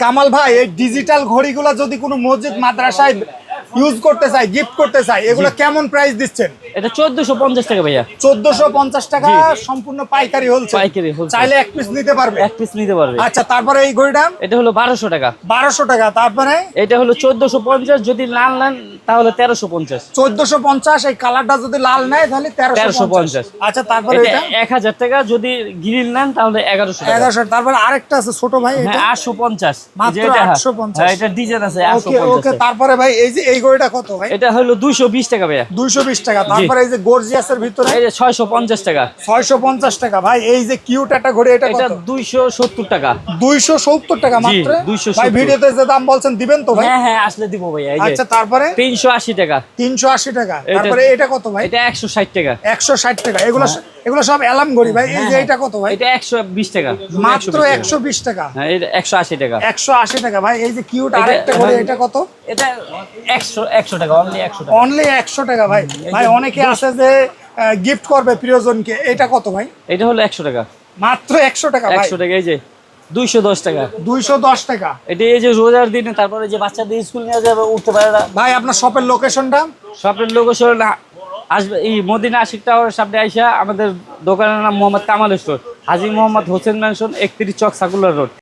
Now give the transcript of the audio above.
কামাল ভাই এই ডিজিটাল ঘড়িগুলা যদি কোনো মসজিদ মাদ্রাসায় ইউজ করতে চাই গিফট করতে চাই এগুলো কেমন প্রাইস দিচ্ছেন? এটা চোদ্দশো পঞ্চাশ টাকা ভাইয়া। চোদ্দশো পঞ্চাশ টাকা সম্পূর্ণ পাইকারি হলছে পাইকারি wholesale। চাইলে এক পিস নিতে পারবে? এক পিস নিতে পারবে। আচ্ছা তারপরে এই ঘড়িটা? এটা হলো বারোশো টাকা। বারোশো টাকা তারপরে? এটা হলো চোদ্দশো পঞ্চাশ যদি লাল নেন তাহলে তেরোশো পঞ্চাশ। চোদ্দশো পঞ্চাশ এই কালারটা যদি লাল নেয় তাহলে তেরোশো 1350 পঞ্চাশ। আচ্ছা তারপরে এটা এটা? এক হাজার টাকা যদি গ্রিল নেন তাহলে এগারোশো টাকা। এগারোশো তারপরে আরেকটা আছে ছোট ভাই এটা? হ্যাঁ আটশো পঞ্চাশ। মাত্র এটা, 850 হ্যাঁ, এটা ডিজাইন আছে আটশো ওকে ওকে তারপরে ভাই এই যে এই ঘড়িটা কত ভাই? এটা হলো দুইশো বিশ টাকা ভাইয়া। দুইশো বিশ টাকা। তারপরে এই যে গর্জিয়াসের ভিতরে? এই যে ছয়শো পঞ্চাশ টাকা। ছয়শো পঞ্চাশ টাকা। ভাই এই যে কিউট একটা ঘড়ি এটা এটা কত? দুইশো সত্তর টাকা। দুইশো সত্তর টাকা মাত্র? 270 ভাই ভিডিওতে যে দাম বলছেন দিবেন তো ভাই? হ্যাঁ হ্যাঁ আসলে দিব ভাইয়া এই যে আচ্ছা তারপরে? তিনশো আশি টাকা। তিনশো আশি টাকা। তারপরে এটা কত ভাই? এটা একশো ষাট টাকা। একশো ষাট টাকা। এগুলো এগুলো সব অ্যালার্ম ঘড়ি ভাই। এই যে এটা কত ভাই? এটা একশো বিশ টাকা। মাত্র একশো বিশ টাকা। হ্যাঁ এটা একশো আশি টাকা। একশো আশি টাকা ভাই। এই যে কিউট আরেকটা হ্যাঁ। এটা কত? এটা একশো একশো টাকা অনলি একশো টাকা। অনলি একশো টাকা ভাই। ভাই অনেকে আছে যে গিফট করবে প্রিয়জনকে। এটা কত ভাই? এটা হলো একশো টাকা। মাত্র একশো টাকা ভাই। একশো টাকা এই যে দুইশো দশ টাকা। দুইশো দশ টাকা। এটা এই যে রোজার দিনে তারপরে যে বাচ্চাদের স্কুল নিয়ে যাবে উঠতে পারে না। ভাই আপনার শপের লোকেশনটা স্বপ্নের লোক আসবে, এই মদিনা আশিক টাওয়ারের সামনে আইসা আমাদের দোকানের নাম মোহাম্মদ কামাল স্টোর, হাজি মোহাম্মদ হোসেন ম্যানশন একত্রিশ চক সাকুলার রোড।